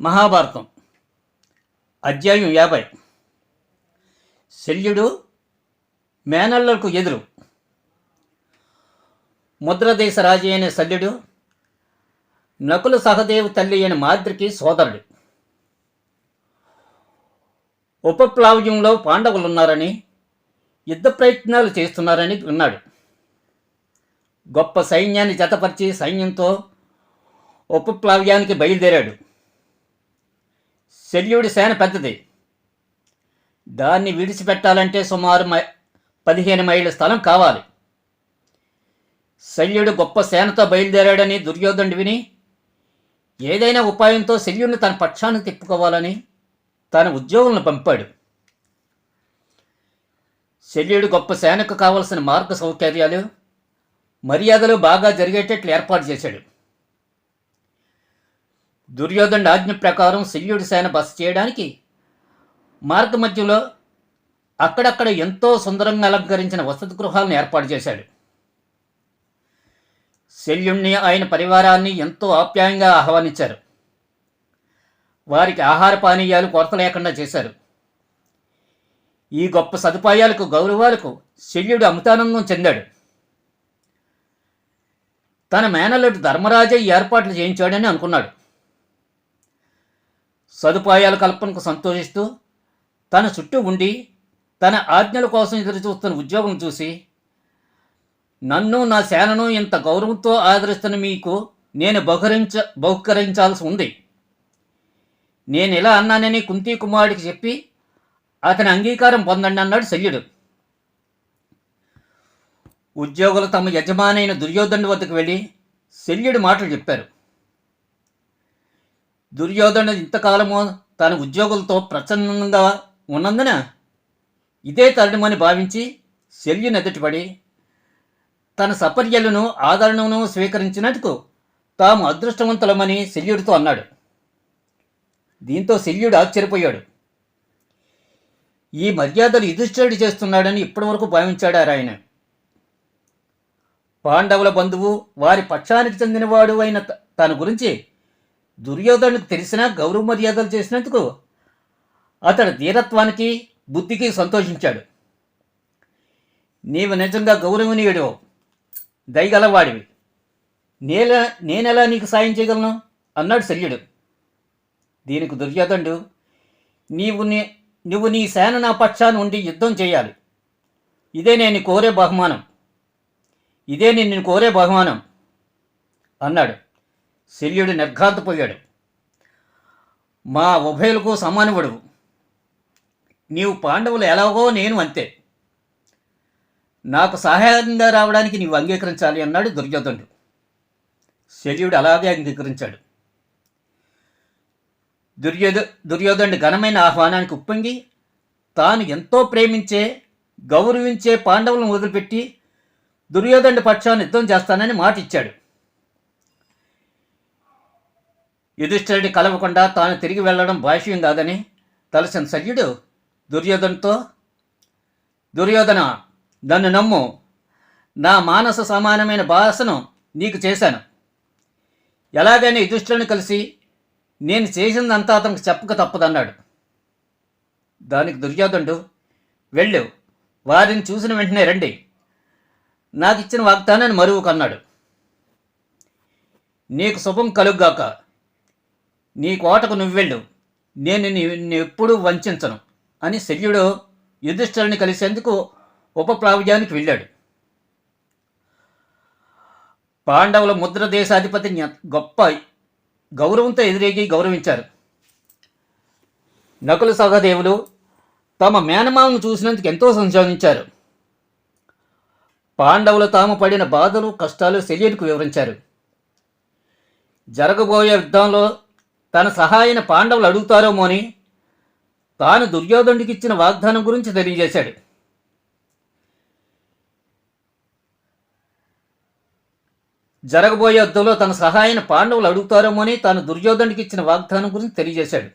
మహాభారతం. అధ్యాయం యాభై. శల్యుడు మేనల్లకు ఎదురు. ముద్రదేశ రాజు అయిన శల్యుడు నకుల సహదేవు తల్లి అయిన మాద్రికి సోదరుడు. ఉపప్లావ్యంలో పాండవులున్నారని యుద్ధ ప్రయత్నాలు చేస్తున్నారని విన్నాడు. గొప్ప సైన్యాన్ని జతపరిచి సైన్యంతో ఉపప్లావ్యానికి బయలుదేరాడు. శల్యుడి సేన పెద్దది. దాన్ని విడిచిపెట్టాలంటే సుమారు మై పదిహేను మైళ్ళ స్థలం కావాలి. శల్యుడు గొప్ప సేనతో బయలుదేరాడని దుర్యోధనుడు విని ఏదైనా ఉపాయంతో శల్యుడిని తన పక్షాన్ని తిప్పుకోవాలని తన ఉద్యోగులను పంపాడు. శల్యుడు గొప్ప సేనకు కావలసిన మార్గ సౌకర్యాలు మర్యాదలు బాగా జరిగేటట్లు ఏర్పాటు చేశాడు. దుర్యోధనుడి ఆజ్ఞ ప్రకారం శల్యుడి సేన బస చేయడానికి మార్గ మధ్యలో అక్కడక్కడ ఎంతో సుందరంగా అలంకరించిన వసతి గృహాలను ఏర్పాటు చేశాడు. శల్యుణ్ణి ఆయన పరివారాన్ని ఎంతో ఆప్యాయంగా ఆహ్వానించారు. వారికి ఆహార పానీయాలు కొరత లేకుండా చేశారు. ఈ గొప్ప సదుపాయాలకు గౌరవాలకు శల్యుడు అమితానందం చెందాడు. తన మేనల్లుడు ధర్మరాజే ఈ ఏర్పాట్లు చేయించాడని అనుకున్నాడు. సదుపాయాల కల్పనకు సంతోషిస్తూ తన చుట్టూ ఉండి తన ఆజ్ఞల కోసం ఎదురు చూస్తున్న ఉద్యోగం చూసి నన్ను నా సేనను ఇంత గౌరవంతో ఆదరిస్తున్న మీకు నేను బహుకరించ బహుకరించాల్సి ఉంది. నేను ఇలా అన్నానని కుంతీ కుమారుడికి చెప్పి అతని అంగీకారం పొందండి అన్నాడు శల్యుడు. ఉద్యోగులు తమ యజమానైన దుర్యోధను వద్దకు వెళ్ళి శల్యుడి మాటలు చెప్పారు. దుర్యోధన ఇంతకాలము తన ఉద్యోగులతో ప్రసన్నంగా ఉన్నందున ఇదే తరుణమని భావించి శల్యుని ఎదుటిపడి తన సపర్యలను ఆదరణను స్వీకరించినందుకు తాము అదృష్టవంతులమని శల్యుడితో అన్నాడు. దీంతో శల్యుడు ఆశ్చర్యపోయాడు. ఈ మర్యాదలు యుధిష్ఠుడు చేస్తున్నాడని ఇప్పటివరకు భావించాడు ఆయన పాండవుల బంధువు వారి పక్షానికి చెందినవాడు అయిన తన గురించి దుర్యోధనుడికి తెలిసినా గౌరవ మర్యాదలు చేసినందుకు అతడు ధీరత్వానికి బుద్ధికి సంతోషించాడు. నీవు నిజంగా గౌరవనీయుడు దయగలవాడివి. నేల నేనెలా నీకు సాయం చేయగలను? అన్నాడు శల్యుడు. దీనికి దుర్యోధనుడు నీవు నీ నువ్వు నీ సేన నా పక్షాన్ని ఉండి యుద్ధం చేయాలి. ఇదే నేను కోరే బహుమానం. ఇదే నేను కోరే బహుమానం అన్నాడు. శల్యుడు నిర్ఘాంతపోయాడు. మా ఉభయులకు సమానవుడు నీవు పాండవులు ఎలాగో నేను అంతే. నాకు సహాయంగా రావడానికి నీవు అంగీకరించాలి అన్నాడు దుర్యోధనుడు. శల్యుడు అలాగే అంగీకరించాడు. దుర్యోధ దుర్యోధనుడి ఘనమైన ఆహ్వానానికి ఉప్పొంగి తాను ఎంతో ప్రేమించే గౌరవించే పాండవులను వదిలిపెట్టి దుర్యోధనుడి పక్షాన్ని యుద్ధం చేస్తానని మాట ఇచ్చాడు యుధిష్ఠిరుడి కలవకుండా తాను తిరిగి వెళ్ళడం భాష్యం కాదని తలసిన శల్యుడు దుర్యోధనతో దుర్యోధన నన్ను నమ్ము. నా మానస సమానమైన భాషను నీకు చేశాను. ఎలాగైనా యుధిష్ఠులను కలిసి నేను చేసిందంతా అతనికి చెప్పక తప్పదన్నాడు. దానికి దుర్యోధనుడు వెళ్ళు వారిని చూసిన వెంటనే రండి. నాకు ఇచ్చిన వాగ్దానాన్ని మరువు కన్నాడు. నీకు శుభం కలుగ్గాక. నీ కోటకు నువ్వెళ్ళు. నేను నిన్ను ఎప్పుడూ వంచను. అని శల్యుడు యుధిష్ఠరుని కలిసేందుకు ఉపప్లావ్యానికి వెళ్ళాడు. పాండవుల ముద్ర దేశాధిపతి గొప్ప గౌరవంతో ఎదురేగి గౌరవించారు. నకుల సహదేవులు తమ మేనమామను చూసినందుకు ఎంతో సంతోషించారు పాండవులు తాము పడిన బాధలు కష్టాలు శల్యునికి వివరించారు. జరగబోయే యుద్ధంలో తన సహాయన పాండవులు అడుగుతారేమో అని తాను దుర్యోధనుడికి ఇచ్చిన వాగ్దానం గురించి తెలియజేశాడు. జరగబోయే యుద్ధంలో తన సహాయన పాండవులు అడుగుతారేమో అని తాను దుర్యోధనుడికి ఇచ్చిన వాగ్దానం గురించి తెలియజేశాడు.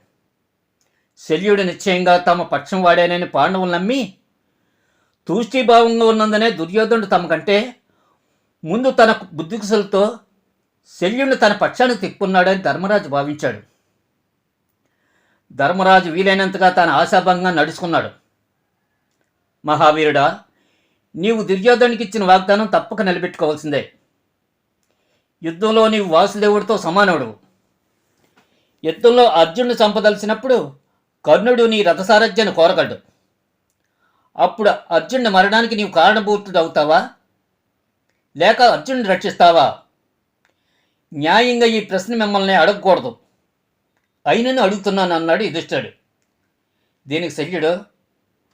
శల్యుడు నిశ్చయంగా తమ పక్షం వాడానని పాండవులు నమ్మి తూష్టీభావంగా ఉన్నందునే దుర్యోధనుడు తమకంటే ముందు తన బుద్ధికుశలతో శల్యుణ్ణి తన పక్షానికి తిప్పున్నాడని ధర్మరాజు భావించాడు. ధర్మరాజు వీలైనంతగా తన ఆశాభంగా నడుచుకున్నాడు. మహావీరుడా నీవు దుర్యోధనికి ఇచ్చిన వాగ్దానం తప్పక నిలబెట్టుకోవాల్సిందే. యుద్ధంలో నీవు వాసుదేవుడితో సమానవుడు యుద్ధంలో అర్జునుడు చంపదలిసినప్పుడు కర్ణుడు నీ రథసారథ్యాన్ని కోరగలడు. అప్పుడు అర్జునుడి మరణానికి నీవు కారణభూతుడు అవుతావా లేక అర్జునుడిని రక్షిస్తావా? న్యాయంగా ఈ ప్రశ్న మిమ్మల్ని అడగకూడదు. అయినను అడుగుతున్నాను అన్నాడు యుధిష్ఠుడు దీనికి శల్యుడు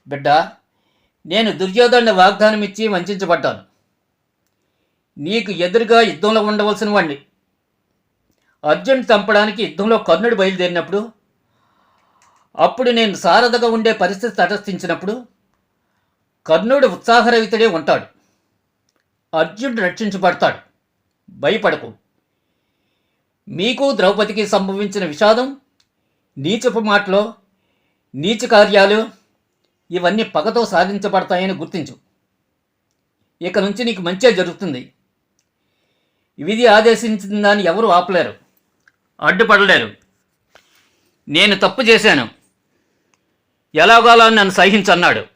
బిడ్డ నేను దుర్యోధనుడి వాగ్దానం ఇచ్చి వంచబడ్డాను. నీకు ఎదురుగా యుద్ధంలో ఉండవలసిన వాడిని అర్జున్ చంపడానికి యుద్ధంలో కర్ణుడు బయలుదేరినప్పుడు అప్పుడు నేను సారథగా ఉండే పరిస్థితి తటస్థించినప్పుడు కర్ణుడు ఉత్సాహరహితుడే ఉంటాడు. అర్జునుడు రక్షించబడతాడు. భయపడకు. మీకు ద్రౌపదికి సంభవించిన విషాదం నీచపు మాటలో నీచ కార్యాలు ఇవన్నీ పగతో సాధించబడతాయని గుర్తించు. ఇక నుంచి నీకు మంచే జరుగుతుంది. విధి ఆదేశించిన దాన్ని ఎవరు ఆపలేరు. అడ్డుపడలేరు. నేను తప్పు చేశాను. ఎలాగోలా నన్ను సహించన్నాడు.